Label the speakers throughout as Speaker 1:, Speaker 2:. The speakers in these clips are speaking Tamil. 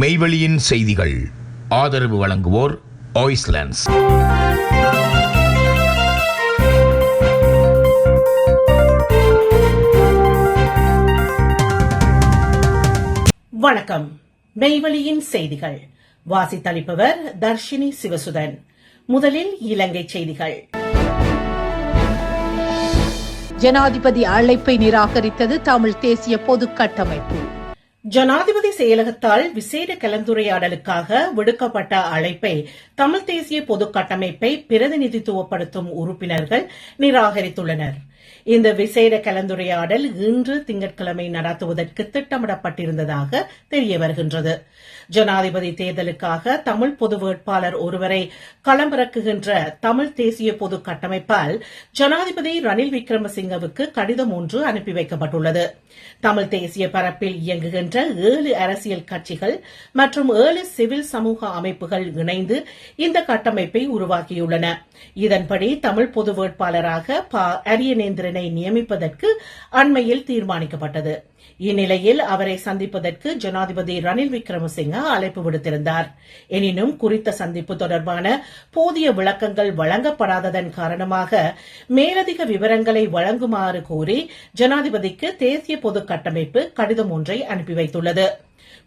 Speaker 1: மெய்வெளியின் செய்திகள். ஆதரவு வழங்குவோர் ஆய்ஸ்லாண்ட்ஸ்
Speaker 2: வணக்கம். மெய்வழியின் செய்திகள். வாசித்தளிப்பவர் தர்ஷினி சிவசுதன். முதலில் இலங்கை செய்திகள்.
Speaker 3: ஜனாதிபதி அழைப்பை நிராகரித்தது தமிழ் தேசிய பொதுக் கட்டமைப்பு.
Speaker 2: ஜனாதிபதி செயலகத்தால் விசேட கலந்துரையாடலுக்காக விடுக்கப்பட்ட அழைப்பை தமிழ் தேசிய பொது கட்டமைப்பை பிரதிநிதித்துவப்படுத்தும் உறுப்பினர்கள் நிராகரித்துள்ளனர். இந்த விசேட கலந்துரையாடல் இன்று திங்கட்கிழமை நடத்துவதற்கு திட்டமிடப்பட்டிருந்ததாக தெரிய வருகின்றது. ஜனாதிபதி தேர்தலுக்காக தமிழ் பொது வேட்பாளர் ஒருவரை களமிறக்குகின்ற தமிழ் தேசிய பொது கட்டமைப்பால் ஜனாதிபதி ரணில் விக்ரமசிங்கவுக்கு கடிதம் ஒன்று அனுப்பி வைக்கப்பட்டுள்ளது. தமிழ் தேசிய பரப்பில் இயங்குகின்ற ஏழு அரசியல் கட்சிகள் மற்றும் ஏழு சிவில் சமூக அமைப்புகள் இணைந்து இந்த கட்டமைப்பை உருவாக்கியுள்ளன. இதன்படி தமிழ் பொது வேட்பாளராக ப அரியநேந்திரனை நியமிப்பதற்கு அண்மையில் தீர்மானிக்கப்பட்டது. இந்நிலையில் அவரை சந்திப்பதற்கு ஜனாதிபதி ரணில் விக்ரமசிங்க அழைப்பு விடுத்திருந்தார். எனினும் குறித்த சந்திப்பு தொடர்பான போதிய விளக்கங்கள் வழங்கப்படாததன் காரணமாக மேலதிக விவரங்களை வழங்குமாறு கோரி ஜனாதிபதிக்கு தேசிய பொது கட்டமைப்பு கடிதம் ஒன்றை அனுப்பி வைத்துள்ளது.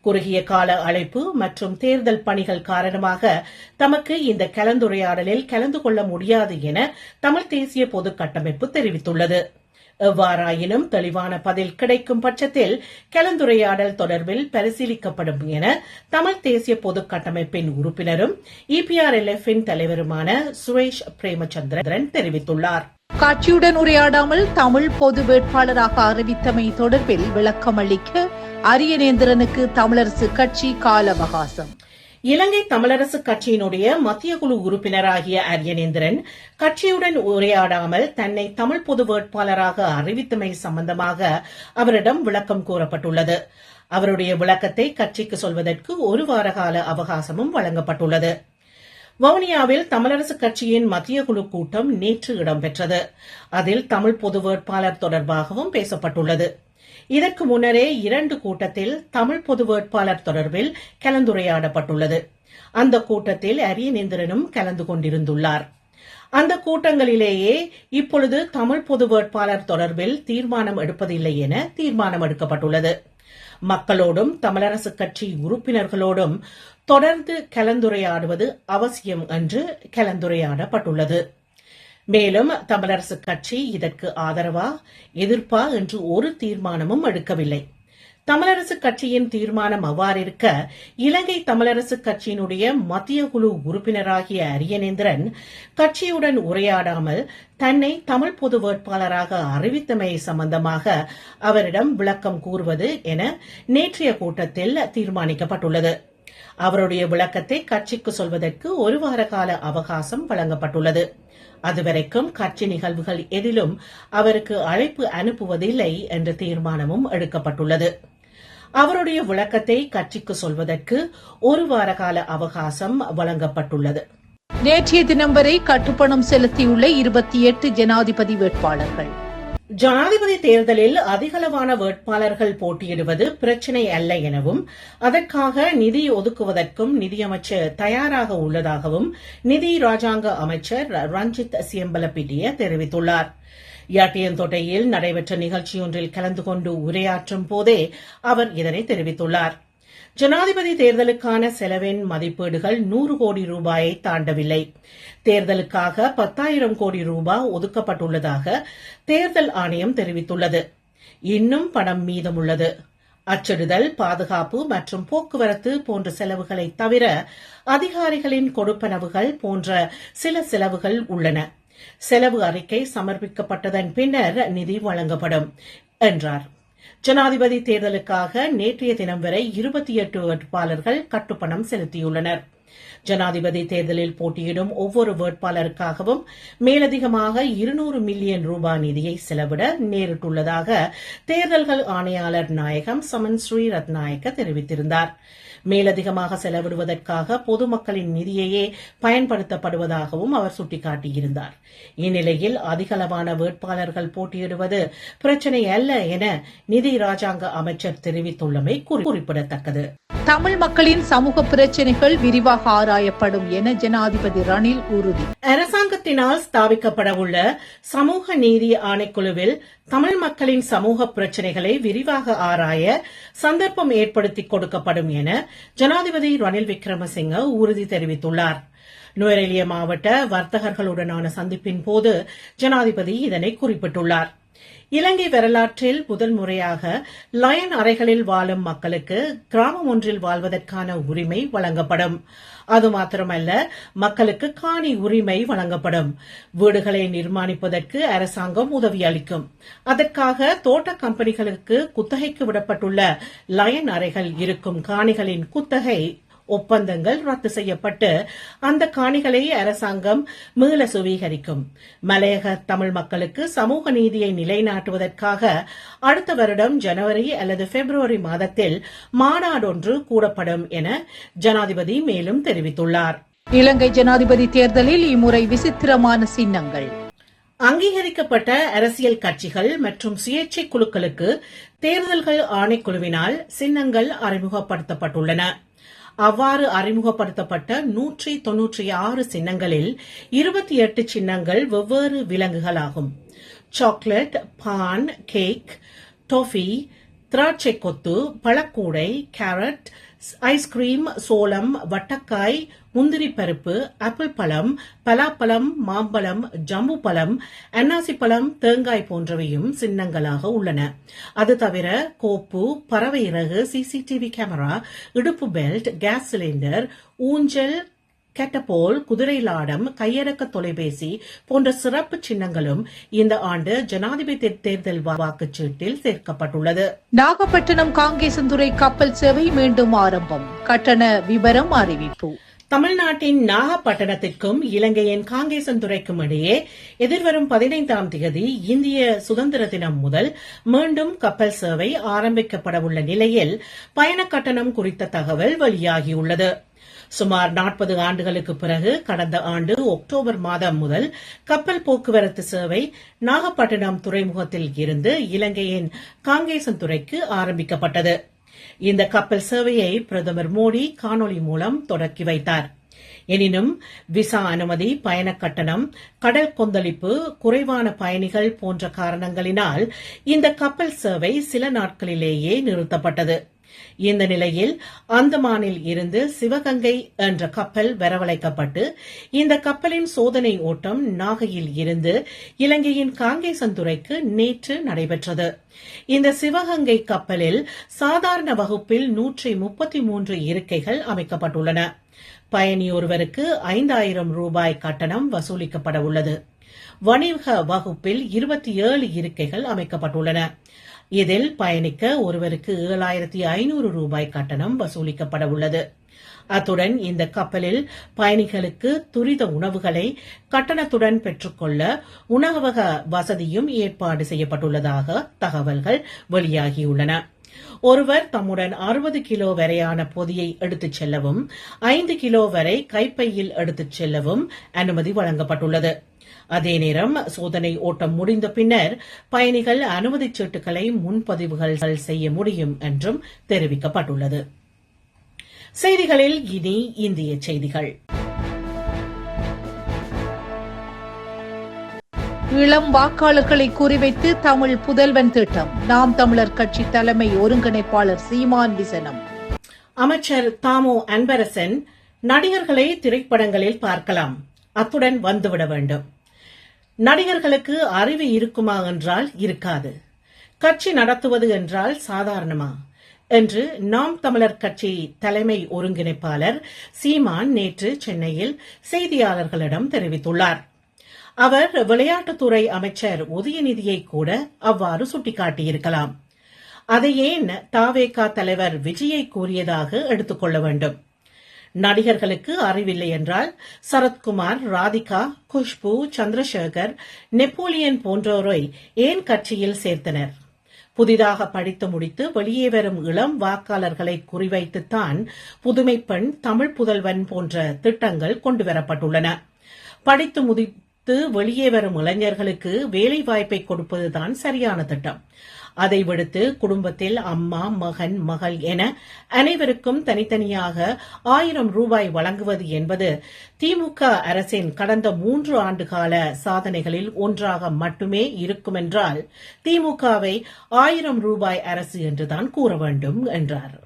Speaker 2: குறுகிய கால அழைப்பு மற்றும் தேர்தல் பணிகள் காரணமாக தமக்கு இந்த கலந்துரையாடலில் கலந்து கொள்ள முடியாது என தமிழ் தேசிய பொது கட்டமைப்பு தெரிவித்துள்ளது. எவ்வாறாயினும் தெளிவான பதில் கிடைக்கும் பட்சத்தில் கலந்துரையாடல் தொடர்பில் பரிசீலிக்கப்படும் என தமிழ் தேசிய பொது கட்டமைப்பின் உறுப்பினரும் இபிஆர்எல்எஃப் தலைவருமான சுரேஷ் பிரேமச்சந்திரன் தெரிவித்துள்ளார்.
Speaker 3: கட்சியுடன் உரையாடாமல் தமிழ் பொது வேட்பாளராக அறிவித்தமை தொடர்பில் விளக்கம் அளிக்க அரியநேந்திரனுக்கு தமிழரசு கட்சி கால அவகாசம்.
Speaker 2: இலங்கை தமிழரசு கட்சியினுடைய மத்திய குழு உறுப்பினராகிய அரியநேந்திரன் கட்சியுடன் உரையாடாமல் தன்னை தமிழ் பொது வேட்பாளராக அறிவித்தமை சம்பந்தமாக அவரிடம் விளக்கம் கூறப்பட்டுள்ளது. அவருடைய விளக்கத்தை கட்சிக்கு சொல்வதற்கு ஒரு வார கால அவகாசமும் வழங்கப்பட்டுள்ளது. வவுனியாவில் தமிழரசு கட்சியின் மத்திய குழு கூட்டம் நேற்று இடம்பெற்றது. அதில் தமிழ் பொது வேட்பாளர் தொடர்பாகவும் பேசப்பட்டுள்ளது. இதற்கு முன்னரே இரண்டு கூட்டத்தில் தமிழ் பொது வேட்பாளர் தொடர்பில் கலந்துரையாடப்பட்டுள்ளது. அந்த கூட்டத்தில் அரியநேந்திரனும் கலந்து கொண்டிருந்துள்ளார். அந்த கூட்டங்களிலேயே இப்பொழுது தமிழ் பொது வேட்பாளர் தொடர்பில் தீர்மானம் எடுப்பதில்லை என தீர்மானம் எடுக்கப்பட்டுள்ளது. மக்களோடும் தமிழரசு கட்சி உறுப்பினர்களோடும் தொடர்ந்து கலந்துரையாடுவது அவசியம் என்று கலந்துரையாடப்பட்டுள்ளது. மேலும் தமிழரசு கட்சி இதற்கு ஆதரவா எதிர்ப்பா என்று ஒரு தீர்மானமும் எடுக்கவில்லை. தமிழரசு கட்சியின் தீர்மானம் அவ்வாறிருக்க இலங்கை தமிழரசு கட்சியினுடைய மத்திய குழு உறுப்பினராகிய அரியநேந்திரன் கட்சியுடன் உரையாடாமல் தன்னை தமிழ் பொது வேட்பாளராக அறிவித்தமை சம்பந்தமாக அவரிடம் விளக்கம் கூறுவது என நேற்றைய கூட்டத்தில் தீர்மானிக்கப்பட்டுள்ளது. அவருடைய விளக்கத்தை கட்சிக்கு சொல்வதற்கு ஒரு வார கால அவகாசம் வழங்கப்பட்டுள்ளது. அதுவரைக்கும் கட்சி நிகழ்வுகள் எதிலும் அவருக்கு அழைப்பு அனுப்புவதில்லை என்ற தீர்மானமும் எடுக்கப்பட்டுள்ளது. அவருடைய விளக்கத்தை கட்சிக்கு சொல்வதற்கு ஒரு வார கால அவகாசம் வழங்கப்பட்டுள்ளது.
Speaker 3: நேற்றைய தினம் வரை கட்டுப்பணம் செலுத்தியுள்ள இருபத்தி எட்டு ஜனாதிபதி வேட்பாளர்கள்.
Speaker 2: ஜனாதிபதி தேர்தலில் அதிகளவான வேட்பாளர்கள் போட்டியிடுவது பிரச்சினை அல்ல எனவும் அதற்காக நிதி ஒதுக்குவதற்கும் நிதியமைச்சர் தயாராக உள்ளதாகவும் நிதி ராஜாங்க அமைச்சர் ரஞ்சித் சியம்பலப்பிட்டிய தெரிவித்துள்ளார். யாட்டியந்தொட்டையில் நடைபெற்ற நிகழ்ச்சியொன்றில் கலந்து கொண்டு உரையாற்றும் போதே அவர் இதனை தெரிவித்துள்ளார். ஜனாதிபதி தேர்தலுக்கான செலவின் மதிப்பீடுகள் நூறு கோடி ரூபாயை தாண்டவில்லை. தேர்தலுக்காக பத்தாயிரம் கோடி ரூபாய் ஒதுக்கப்பட்டுள்ளதாக தேர்தல் ஆணையம் தெரிவித்துள்ளது. இன்னும் பணம் மீதமுள்ளது. அச்சிடுதல் பாதுகாப்பு மற்றும் போக்குவரத்து போன்ற செலவுகளை தவிர அதிகாரிகளின் கொடுப்பனவுகள் போன்ற சில செலவுகள் உள்ளன. செலவு அறிக்கை சமர்ப்பிக்கப்பட்டதன் பின்னர் நிதி வழங்கப்படும் என்றார். ஜனாதிபதி தேர்தலுக்காக நேற்றைய தினம் வரை இருபத்தி எட்டு வேட்பாளர்கள் கட்டுப்பணம் செலுத்தியுள்ளனர். ஜனாதிபதி தேர்தலில் போட்டியிடும் ஒவ்வொரு வேட்பாளருக்காகவும் மேலதிகமாக இருநூறு மில்லியன் ரூபாய் நிதியை செலவிட நேரிட்டுள்ளதாக தேர்தல்கள் ஆணையாளர் நாயகம் சமன் ஸ்ரீ ரத்நாயக்க தெரிவித்திருந்தார். மேலதிகமாக செலவிடுவதற்காக பொதுமக்களின் நிதியையே பயன்படுத்தப்படுவதாகவும் அவர் சுட்டிக்காட்டியிருந்தார். இந்நிலையில் அதிகளவான வேட்பாளர்கள் போட்டியிடுவது பிரச்சினை அல்ல என நிதி ராஜாங்க அமைச்சர் தெரிவித்துள்ளமை குறிப்பிடத்தக்கது.
Speaker 3: தமிழ் மக்களின் சமூக பிரச்சினைகள் விரிவாக ஆராயப்படும் என ஜனாதிபதி ரணில் உறுதி.
Speaker 2: அரசாங்கத்தினால் ஸ்தாபிக்கப்படவுள்ள சமூக நீதி ஆணைக்குழுவில் தமிழ் மக்களின் சமூக பிரச்சினைகளை விரிவாக ஆராய சந்தர்ப்பம் ஏற்படுத்திக் கொடுக்கப்படும் என ஜனாதிபதி ரணில் விக்ரமசிங்க உறுதி தெரிவித்துள்ளார். நுவரெலிய மாவட்ட வர்த்தகர்களுடனான சந்திப்பின் போது ஜனாதிபதி இதனை குறிப்பிட்டுள்ளார். இலங்கை வரலாற்றில் முதல் முறையாக லயன் அறைகளில் வாழும் மக்களுக்கு கிராமம் ஒன்றில் வாழ்வதற்கான உரிமை வழங்கப்படும். அது மாத்திரமல்ல மக்களுக்கு காணி உரிமை வழங்கப்படும். வீடுகளை நிர்மாணிப்பதற்கு அரசாங்கம் உதவி அளிக்கும். அதற்காக தோட்ட கம்பெனிகளுக்கு குத்தகைக்கு விடப்பட்டுள்ள லயன் அறைகள் இருக்கும் காணிகளின் குத்தகை ஒப்பந்தங்கள் ரத்து செய்யப்பட்டு அந்த காணிகளை அரசாங்கம் மீள சுவீகரிக்கும். மலையக தமிழ் மக்களுக்கு சமூக நீதியை நிலைநாட்டுவதற்காக அடுத்த வருடம் ஜனவரி அல்லது பிப்ரவரி மாதத்தில் மாநாடொன்று கூடப்படும் என ஜனாதிபதி மேலும் தெரிவித்துள்ளார்.
Speaker 3: இலங்கை ஜனாதிபதி தேர்தலில் இம்முறை விசித்திரமான சின்னங்கள்.
Speaker 2: அங்கீகரிக்கப்பட்ட அரசியல் கட்சிகள் மற்றும் சுயேட்சை குழுக்களுக்கு தேர்தல்கள் ஆணைக்குழுவினால் சின்னங்கள் அறிமுகப்படுத்தப்பட்டுள்ளன. அவ்வாறு அறிமுகப்படுத்தப்பட்ட நூற்றி தொன்னூற்றி ஆறு சின்னங்களில் இருபத்தி எட்டு சின்னங்கள் வெவ்வேறு விலங்குகளாகும். சாக்லேட் பான் கேக் டோஃபி திராட்சை கொத்து பழக்கூடை கேரட் ஐஸ்கிரீம் சோளம் வட்டக்காய் முந்திரி பருப்பு ஆப்பிள் பழம் பலாப்பழம் மாம்பழம் ஜம்பு பழம் அன்னாசி பழம் தேங்காய் போன்றவையும் சின்னங்களாக உள்ளன. அது தவிர கோப்பு பறவை இறகு சிசிடிவி கேமரா இடுப்பு பெல்ட் கேஸ் சிலிண்டர் ஊஞ்சல் கெட்டபோல் குதிரை லாடம் கையடக்க தொலைபேசி போன்ற சிறப்பு சின்னங்களும் இந்த ஆண்டு ஜனாதிபதி தேர்தல் வாக்குச்சீட்டில் சேர்க்கப்பட்டுள்ளது.
Speaker 3: நாகப்பட்டினம் காங்கேசந்துறை கப்பல் சேவை மீண்டும் ஆரம்பம். கட்டண விவரம் அறிவிப்பு.
Speaker 2: தமிழ்நாட்டின் நாகப்பட்டினத்திற்கும் இலங்கையின் காங்கேசன்துறைக்கும் இடையே எதிர்வரும் பதினைந்தாம் தேதி இந்திய சுதந்திர தினம் முதல் மீண்டும் கப்பல் சேவை ஆரம்பிக்கப்படவுள்ள நிலையில் பயண கட்டணம் குறித்த தகவல் வெளியாகியுள்ளது. சுமார் நாற்பது ஆண்டுகளுக்கு பிறகு கடந்த ஆண்டு அக்டோபர் மாதம் முதல் கப்பல் போக்குவரத்து சேவை நாகப்பட்டினம் துறைமுகத்தில் இருந்து இலங்கையின் காங்கேசன்துறைக்கு ஆரம்பிக்கப்பட்டது. இந்த கப்பல் சேவையை பிரதமர் மோடி காணொலி மூலம் தொடக்கி வைத்தார். எனினும் விசா அனுமதி பயண கட்டணம் கடல் கொந்தளிப்பு குறைவான பயணிகள் போன்ற காரணங்களினால் இந்த கப்பல் சேவை சில நாட்களிலேயே நிறுத்தப்பட்டது. இந்த நிலையில் அந்தமானில் இருந்து சிவகங்கை என்ற கப்பல் வரவழைக்கப்பட்டு இந்த கப்பலின் சோதனை ஓட்டம் நாகையில் இருந்து இலங்கையின் காங்கேசன்துறைக்கு நேற்று நடைபெற்றது. இந்த சிவகங்கை கப்பலில் சாதாரண வகுப்பில் நூற்றி முப்பத்தி மூன்று இருக்கைகள் அமைக்கப்பட்டுள்ளன. பயணி ஒருவருக்கு ஐந்தாயிரம் ரூபாய் கட்டணம் வசூலிக்கப்பட உள்ளது வணிக வகுப்பில் இருபத்தி ஏழு இருக்கைகள் அமைக்கப்பட்டுள்ளன. இதில் பயணிக்க ஒருவருக்கு ஏழாயிரத்தி ஐநூறு ரூபாய் கட்டணம் வசூலிக்கப்பட உள்ளது. அத்துடன் இந்த கப்பலில் பயணிகளுக்கு துரித உணவுகளை கட்டணத்துடன் பெற்றுக்கொள்ள உணவக வசதியும் ஏற்பாடு செய்யப்பட்டுள்ளதாக தகவல்கள் வெளியாகியுள்ளன. ஒருவர் தம்முடன் அறுபது கிலோ வரையான பொதியை எடுத்துச் செல்லவும் ஐந்து கிலோ வரை கைப்பையில் எடுத்துச் செல்லவும் அனுமதி வழங்கப்பட்டுள்ளது. அதே நேரம் சோதனை ஓட்டம் முடிந்த பின்னர் பயணிகள் அனுமதிச் சீட்டுகளை முன்பதிவுகள் செய்ய முடியும் என்றும் தெரிவிக்கப்பட்டுள்ளது. செய்திகளில் இனி இந்திய செய்திகள்.
Speaker 3: இளம் வாக்காளர்களை குறிவைத்து தமிழ் புதல்வன் திட்டம். நாம் தமிழர் கட்சி தலைமை ஒருங்கிணைப்பாளர் சீமான் விசனம்.
Speaker 2: அமைச்சர் தாமோ அன்பரசன் நடிகர்களை திரைப்படங்களில் பார்க்கலாம். அத்துடன் வந்துவிட வேண்டும். நடிகர்களுக்கு அறிவு இருக்குமா என்றால் இருக்காது. கட்சி நடத்துவது என்றால் சாதாரணமா? என்று நாம் தமிழர் கட்சி தலைமை ஒருங்கிணைப்பாளர் சீமான் நேற்று சென்னையில் செய்தியாளர்களிடம் தெரிவித்துள்ளார். அவர் விளையாட்டுத்துறை அமைச்சர் உதயநிதியை கூட அவ்வாறு சுட்டிக்காட்டியிருக்கலாம். அதை ஏன் தாவேகா தலைவர் விஜயை கூறியதாக எடுத்துக்கொள்ள வேண்டும். நடிகர்களுக்கு அறிவில்லை என்றால் சரத்குமார் ராதிகா குஷ்பு சந்திரசேகர் நெப்போலியன் போன்றோரை ஏன் கட்சியில் சேர்த்தனர்? புதிதாக படித்து முடித்து வெளியே வரும் இளம் வாக்காளர்களை குறிவைத்துத்தான் புதுமைப்பெண் தமிழ் புதல்வன் போன்ற திட்டங்கள் கொண்டுவரப்பட்டுள்ளன படித்து முடித்து வெளியே வரும் இளைஞர்களுக்கு வேலை வாய்ப்பை கொடுப்பதுதான் சரியான திட்டம். அதை விடுத்து குடும்பத்தில் அம்மா மகன் மகள் என அனைவருக்கும் தனித்தனியாக ஆயிரம் ரூபாய் வழங்குவது என்பது திமுக அரசின் கடந்த மூன்று ஆண்டு கால சாதனைகளில் ஒன்றாக மட்டுமே இருக்குமென்றால் திமுகவை ஆயிரம் ரூபாய் அரசு என்றுதான் கூற வேண்டும் என்றார்.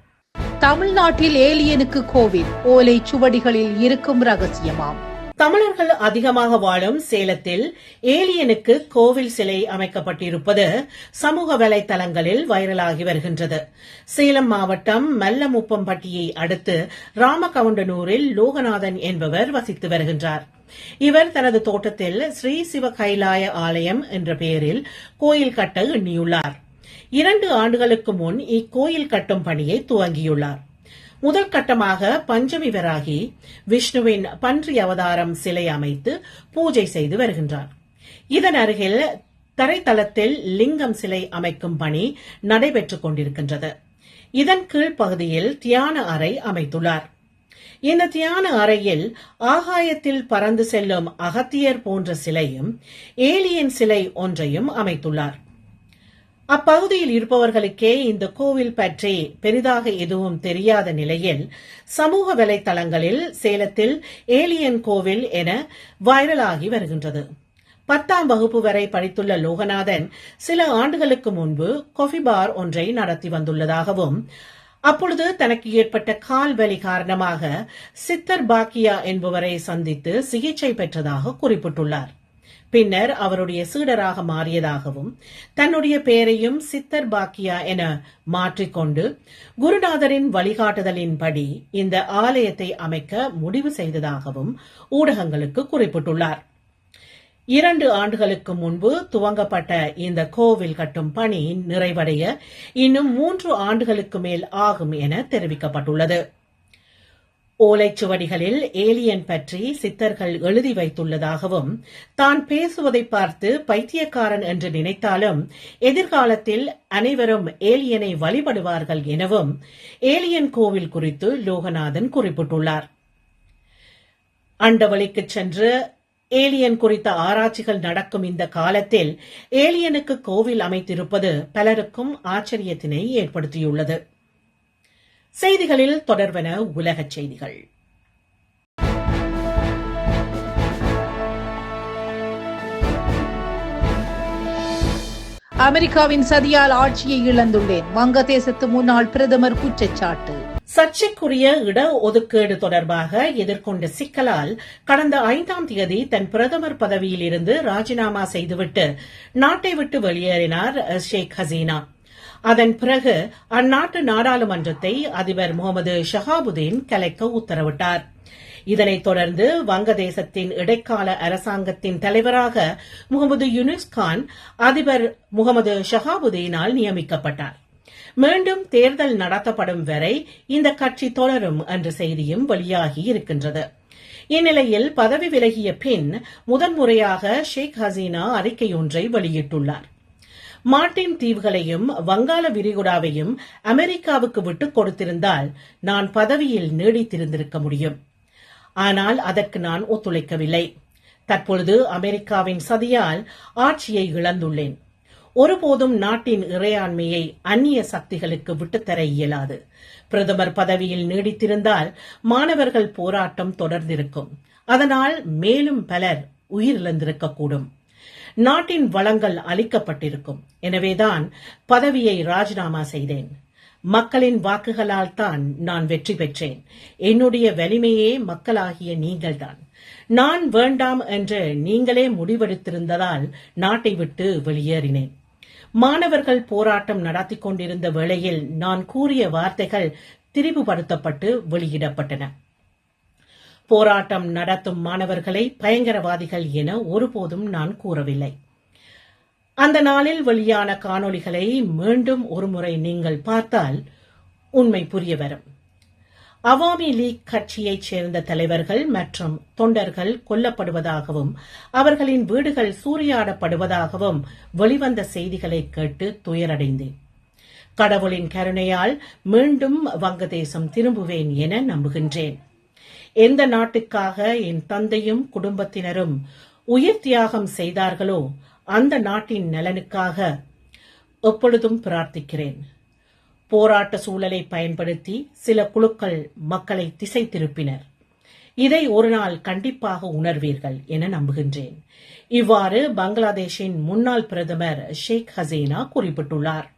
Speaker 3: தமிழ்நாட்டில் ஏலியனுக்கு கோவில் ஓலை சுவடிகளில் இருக்கும் ரகசியமாம்.
Speaker 2: தமிழர்கள் அதிகமாக வாழும் சேலத்தில் ஏலியனுக்கு கோவில் சிலை அமைக்கப்பட்டிருப்பது சமூக வலைதளங்களில் வைரலாகி வருகின்றது. சேலம் மாவட்டம் மல்லமுப்பம்பட்டியை அடுத்து ராமகவுண்டனூரில் லோகநாதன் என்பவர் வசித்து வருகின்றார். இவர் தனது தோட்டத்தில் ஸ்ரீ சிவ கைலாய ஆலயம் என்ற பெயரில் கோயில் கட்ட எண்ணியுள்ளார். இரண்டு ஆண்டுகளுக்கு முன் இக்கோயில் கட்டும் பணியை துவங்கியுள்ளார். முதல் கட்டமாக பஞ்சமி வராகி விஷ்ணுவின் பன்றி அவதாரம் சிலை அமைத்து பூஜை செய்து வருகின்றார். இதன் அருகில் தரைத்தளத்தில் லிங்கம் சிலை அமைக்கும் பணி நடைபெற்றுக் கொண்டிருக்கின்றது. இதன் கீழ் பகுதியில் தியான அறை அமைத்துள்ளார். இந்த தியான அறையில் ஆகாயத்தில் பறந்து செல்லும் அகத்தியர் போன்ற சிலையும் ஏலியன் சிலை ஒன்றையும் அமைத்துள்ளார். அப்பகுதியில் இருப்பவர்களுக்கே இந்த கோவில் பற்றி பெரிதாக எதுவும் தெரியாத நிலையில் சமூக வலைதளங்களில் சேலத்தில் ஏலியன் கோவில் என வைரலாகி வருகின்றது. பத்தாம் வகுப்பு வரை படித்துள்ள லோகநாதன் சில ஆண்டுகளுக்கு முன்பு கொஃபி பார் ஒன்றை நடத்தி வந்துள்ளதாகவும் அப்பொழுது தனக்கு ஏற்பட்ட கால் வலி காரணமாக சித்தர் பாக்கியா என்பவரை சந்தித்து சிகிச்சை பெற்றதாக குறிப்பிட்டுள்ளார். பின்னர் அவருடைய சீடராக மாறியதாகவும் தன்னுடைய பெயரையும் சித்தர் பாக்கியா என மாற்றிக்கொண்டு குருநாதரின் வழிகாட்டுதலின்படி இந்த ஆலயத்தை அமைக்க முடிவு செய்ததாகவும் ஊடகங்களுக்கு குறிப்பிட்டுள்ளார். இரண்டு ஆண்டுகளுக்கு முன்பு துவங்கப்பட்ட இந்த கோவில் கட்டும் பணி நிறைவடைய இன்னும் மூன்று ஆண்டுகளுக்கு மேல் ஆகும் என தெரிவிக்கப்பட்டுள்ளது. ஓலைச்சுவடிகளில் ஏலியன் பற்றி சித்தர்கள் எழுதி வைத்துள்ளதாகவும் தான் பேசுவதை பார்த்து பைத்தியக்காரன் என்று நினைத்தாலும் எதிர்காலத்தில் அனைவரும் ஏலியனை வழிபடுவார்கள் எனவும் ஏலியன் கோவில் குறித்து லோகநாதன் குறிப்பிட்டுள்ளார். அண்டவழிக்கு சென்று ஏலியன் குறித்த ஆராய்ச்சிகள் நடக்கும் இந்த காலத்தில் ஏலியனுக்கு கோவில் அமைத்திருப்பது பலருக்கும் ஆச்சரியத்தினை ஏற்படுத்தியுள்ளது. செய்திகளில் தொடர்வன உலகச் செய்திகள்.
Speaker 3: அமெரிக்காவின் சதியால் ஆட்சியை இழந்துள்ளேன். வங்கதேசத்து முன்னாள் பிரதமர் குற்றச்சாட்டு.
Speaker 2: சர்ச்சைக்குரிய இட ஒதுக்கீடு தொடர்பாக எதிர்கொண்ட சிக்கலால் கடந்த ஐந்தாம் தேதி தன் பிரதமர் பதவியில் இருந்து ராஜினாமா செய்துவிட்டு நாட்டை விட்டு வெளியேறினார் ஷேக் ஹசீனா. அதன் பிறகு அந்நாட்டு நாடாளுமன்றத்தை அதிபர் முகமது ஷஹாபுதீன் கலைக்க உத்தரவிட்டார். இதனைத் தொடர்ந்து வங்கதேசத்தின் இடைக்கால அரசாங்கத்தின் தலைவராக முகமது யூனிஸ் கான் அதிபர் முகமது ஷஹாபுதீனால் நியமிக்கப்பட்டார். மீண்டும் தேர்தல் நடத்தப்படும் வரை இந்த கட்சி தொடரும் என்ற செய்தியும் வெளியாகி இருக்கின்றது. இந்நிலையில் பதவி விலகிய பின் முதன்முறையாக ஷேக் ஹசீனா அறிக்கையொன்றை வெளியிட்டுள்ளார். மார்டின் தீவுகளையும் வங்காள விரிகுடாவையும் அமெரிக்காவுக்கு விட்டுக் கொடுத்திருந்தால் நான் பதவியில் நீடித்திருந்திருக்க முடியும். ஆனால் அதற்கு நான் ஒத்துழைக்கவில்லை. தற்பொழுது அமெரிக்காவின் சதியால் ஆட்சியை இழந்துள்ளேன். ஒருபோதும் நாட்டின் இறையாண்மையை அந்நிய சக்திகளுக்கு விட்டுத்தர இயலாது. பிரதமர் பதவியில் நீடித்திருந்தால் மாணவர்கள் போராட்டம் தொடர்ந்திருக்கும். அதனால் மேலும் பலர் உயிரிழந்திருக்கக்கூடும் நாட்டின் வளங்கள் அளிக்கப்பட்டிருக்கும் எனவேதான் பதவியை ராஜினாமா செய்தேன். மக்களின் வாக்குகளால் தான் நான் வெற்றி பெற்றேன். என்னுடைய வலிமையே மக்களாகிய நீங்கள்தான். நான் வேண்டாம் என்று நீங்களே முடிவெடுத்திருந்ததால் நாட்டை விட்டு வெளியேறினேன். மாணவர்கள் போராட்டம் நடத்திக் கொண்டிருந்த வேளையில் நான் கூறிய வார்த்தைகள் திரிவுபடுத்தப்பட்டு வெளியிடப்பட்டன. போராட்டம் நடத்தும் மாணவர்களை பயங்கரவாதிகள் என ஒருபோதும் நான் கூறவில்லை. அந்த நாளில் வெளியான காணொளிகளை மீண்டும் ஒருமுறை நீங்கள் பார்த்தால் உண்மை புரிய வரும். அவாமி லீக் கட்சியைச் சேர்ந்த தலைவர்கள் மற்றும் தொண்டர்கள் கொல்லப்படுவதாகவும் அவர்களின் வீடுகள் சூறையாடப்படுவதாகவும் வெளிவந்த செய்திகளை கேட்டு துயரடைந்தேன். கடவுளின் கருணையால் மீண்டும் வங்கதேசம் திரும்புவேன் என நம்புகின்றேன். எந்த நாட்டுக்காக என் தந்தையும் குடும்பத்தினரும் உயிர் தியாகம் செய்தார்களோ அந்த நாட்டின் நலனுக்காக எப்பொழுதும் பிரார்த்திக்கிறேன். போராட்ட சூழலை பயன்படுத்தி சில குழுக்கள் மக்களை திசை திருப்பினர் இதை ஒரு நாள் கண்டிப்பாக உணர்வீர்கள் என நம்புகின்றேன். இவ்வாறு பங்களாதேஷின் முன்னாள் பிரதமர் ஷேக் ஹசீனா குறிப்பிட்டுள்ளார்.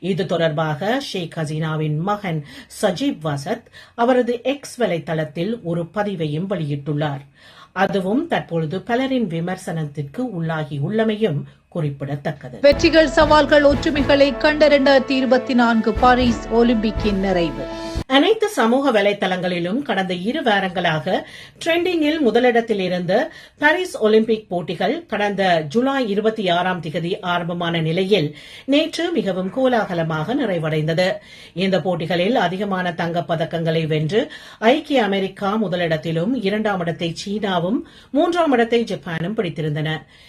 Speaker 2: இது தொடர்பாக ஷேக் ஹசீனாவின் மகன் சஜீப் வசத் அவரது எக்ஸ் வலைதளத்தில் ஒரு பதிவையும் வெளியிட்டுள்ளார். அதுவும் தற்பொழுது பலரின் விமர்சனத்திற்கு உள்ளாகியுள்ளமையும் குறிப்பிடத்தக்கது.
Speaker 3: வெற்றிகள் சவால்கள் ஒற்றுமைகளை கண்டறிந்த இருபத்தி நான்கு பாரிஸ் ஒலிம்பிக்கின் நிறைவு.
Speaker 2: அனைத்து சமூக வலைதளங்களிலும் கடந்த இரு வாரங்களாக ட்ரெண்டிங்கில் முதலிடத்தில் இருந்த பாரிஸ் ஒலிம்பிக் போட்டிகள் கடந்த ஜூலை இருபத்தி ஆறாம் திகதி ஆரம்பமான நிலையில் நேற்று மிகவும் கோலாகலமாக நிறைவடைந்தது. இந்த போட்டிகளில் அதிகமான தங்கப் பதக்கங்களை வென்று ஐக்கிய அமெரிக்கா முதலிடத்திலும் இரண்டாம் இடத்தை சீனாவும் மூன்றாம் இடத்தை ஜப்பானும் பிடித்திருந்தன.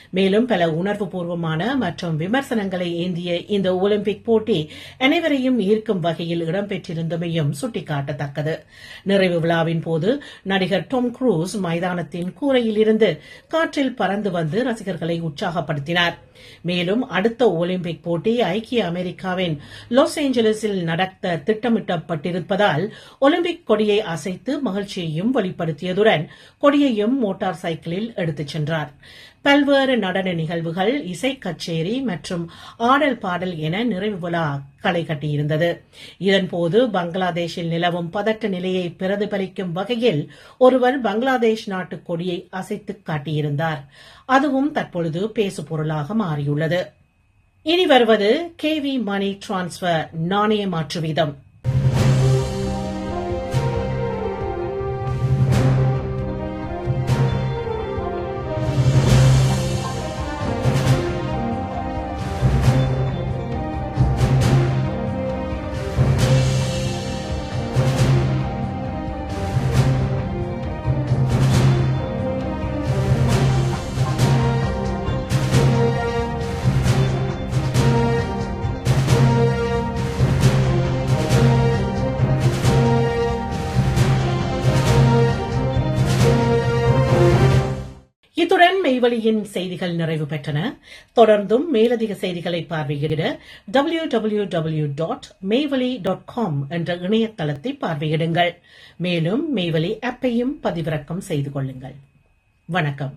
Speaker 2: மேலும் பல உணர்வுபூர்வமான மற்றும் விமர்சனங்களை ஏந்திய இந்த ஒலிம்பிக் போட்டி அனைவரையும் ஈர்க்கும் வகையில் இடம்பெற்றிருந்தமையும் சுட்டிக்காட்டத்தக்கது. நிறைவு விழாவின் போது நடிகர் டாம் குரூஸ் மைதானத்தின் கூரையில் இருந்து காற்றில் பறந்து வந்து ரசிகர்களை உற்சாகப்படுத்தினார். மேலும் அடுத்த ஒலிம்பிக் போட்டி ஐக்கிய அமெரிக்காவின் லாஸ் ஏஞ்சலஸில் நடத்த திட்டமிட்டப்பட்டிருப்பதால் ஒலிம்பிக் கொடியை அசைத்து மகிழ்ச்சியையும் வெளிப்படுத்தியதுடன் கொடியையும் மோட்டார் சைக்கிளில் எடுத்துச் சென்றார். பல்வேறு நடன நிகழ்வுகள் இசை கச்சேரி மற்றும் ஆடல் பாடல் என நிறைவு விழா களை கட்டியிருந்தது. இதன்போது பங்களாதேஷில் நிலவும் பதட்ட நிலையை பிரதிபலிக்கும் வகையில் ஒருவர் பங்களாதேஷ் நாட்டு கொடியை அசைத்து காட்டியிருந்தார். அதுவும் தற்பொழுது பேசுபொருளாக மாறியுள்ளது. இனி வருவது கேவி மணி டிரான்ஸ்பர் நாணய மாற்று வீதம். வழியின் செய்திகள் நிறைவு பெற்றன. தொடர்ந்தும் மேலதிக செய்திகளை பார்வையிட W W W dot Mevali dot com என்ற இணையதளத்தை பார்வையிடுங்கள். மேலும் மேவலி ஆப்பையும் பதிவிறக்கம் செய்து கொள்ளுங்கள். வணக்கம்.